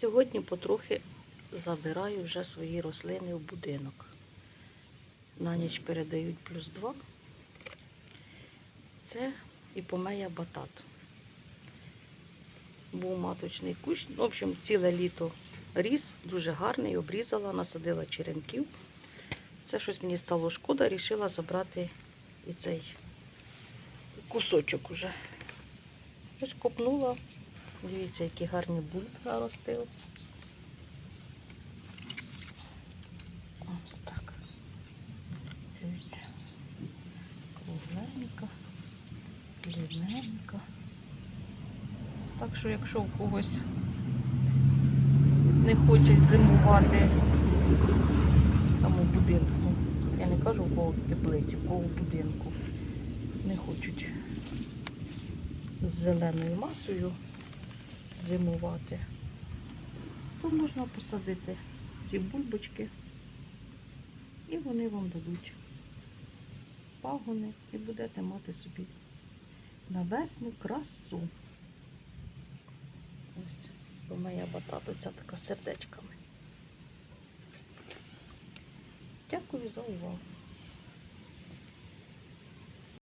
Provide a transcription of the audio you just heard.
Сьогодні потрохи забираю вже свої рослини в будинок. На ніч передають плюс 2. Це іпомея батат. Був маточний кущ. В общем, ціле літо ріс, дуже гарний, обрізала, насадила черенків. Це щось мені стало шкода, рішила забрати і цей кусочок уже. Ось копнула. Дивіться, які гарні бульби наростили. Ось так. Дивіться. Кругленька, длинненька. Так що, якщо у когось не хоче зимувати там у будинку, я не кажу у кого теплиці, у кого будинку, не хочуть з зеленою масою зимувати, то можна посадити ці бульбочки і вони вам дадуть пагони і будете мати собі на весну красу. Ось, бо моя батата ця така сердечками. Дякую за увагу.